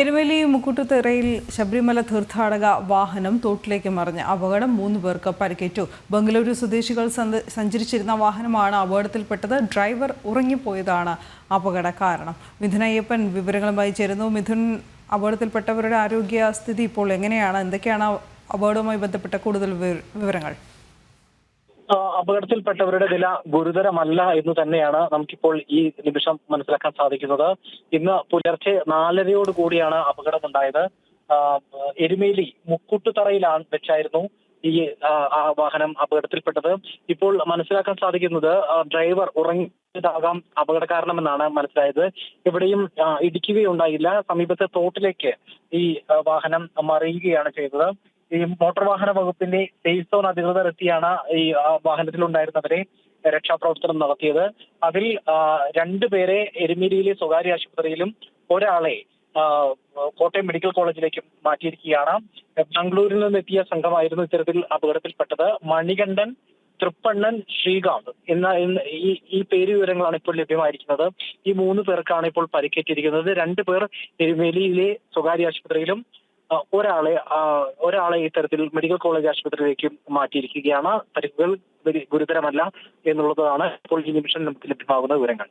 എരുമേലി മുക്കുട്ടുതെറയിൽ ശബരിമല തീർത്ഥാടക വാഹനം തോട്ടിലേക്ക് മറിഞ്ഞ് അപകടം മൂന്ന് പേർക്ക് പരിക്കേറ്റു. ബംഗളൂരു സ്വദേശികൾ സഞ്ചരിച്ചിരുന്ന വാഹനമാണ് അപകടത്തിൽപ്പെട്ടത്. ഡ്രൈവർ ഉറങ്ങിപ്പോയതാണ് അപകട കാരണം. മിഥുൻ അയ്യപ്പൻ വിവരങ്ങളുമായി ചേരുന്നു. മിഥുൻ അപകടത്തിൽപ്പെട്ടവരുടെ ആരോഗ്യ സ്ഥിതി ഇപ്പോൾ എങ്ങനെയാണ്? എന്തൊക്കെയാണ് അപകടവുമായി ബന്ധപ്പെട്ട കൂടുതൽ വിവരങ്ങൾ? അപകടത്തിൽപ്പെട്ടവരുടെ നില ഗുരുതരമല്ല എന്ന് തന്നെയാണ് നമുക്കിപ്പോൾ ഈ നിമിഷം മനസ്സിലാക്കാൻ സാധിക്കുന്നത്. ഇന്ന് പുലർച്ചെ നാലരയോട് കൂടിയാണ് അപകടമുണ്ടായത്. എരുമേലി മുക്കുട്ടുതറയിലാണ് വെച്ചായിരുന്നു ഈ വാഹനം അപകടത്തിൽപ്പെട്ടത്. ഇപ്പോൾ മനസ്സിലാക്കാൻ സാധിക്കുന്നത് ഡ്രൈവർ ഉറങ്ങിയതാകാം അപകട കാരണമെന്നാണ് മനസ്സിലായത് ഇവിടെയും ഇടിക്കുകയുണ്ടായില്ല. സമീപത്തെ തോട്ടിലേക്ക് ഈ വാഹനം മറിയുകയാണ് ചെയ്തത്. ഈ മോട്ടോർ വാഹന വകുപ്പിന്റെ സേഫ് സോൺ അധികൃതർ എത്തിയാണ് ഈ വാഹനത്തിലുണ്ടായിരുന്നവരെ രക്ഷാപ്രവർത്തനം നടത്തിയത്. അതിൽ രണ്ടുപേരെ എരുമേലിയിലെ സ്വകാര്യ ആശുപത്രിയിലും ഒരാളെ കോട്ടയം മെഡിക്കൽ കോളേജിലേക്കും മാറ്റിയിരിക്കുകയാണ്. ബാംഗ്ലൂരിൽ നിന്നെത്തിയ സംഘമായിരുന്നു ഇത്തരത്തിൽ അപകടത്തിൽപ്പെട്ടത്. മണികണ്ഠൻ തൃപ്പണ്ണൻ ശ്രീകാന്ത് എന്ന ഈ ഈ പേര് വിവരങ്ങളാണ് ഇപ്പോൾ ലഭ്യമായിരിക്കുന്നത്. ഈ മൂന്ന് പേർക്കാണ് ഇപ്പോൾ പരിക്കേറ്റിരിക്കുന്നത്. രണ്ടു പേർ എരുമേലിയിലെ സ്വകാര്യ ആശുപത്രിയിലും ഒരാളെ ഒരാളെ ഇത്തരത്തിൽ മെഡിക്കൽ കോളേജ് ആശുപത്രിയിലേക്ക് മാറ്റിയിരിക്കുകയാണ്. പരിക്കുകൾ ഗുരുതരമല്ല എന്നുള്ളതാണ് ഇപ്പോൾ ഈ നിമിഷം നമുക്ക് ലഭ്യമാകുന്ന വിവരങ്ങൾ.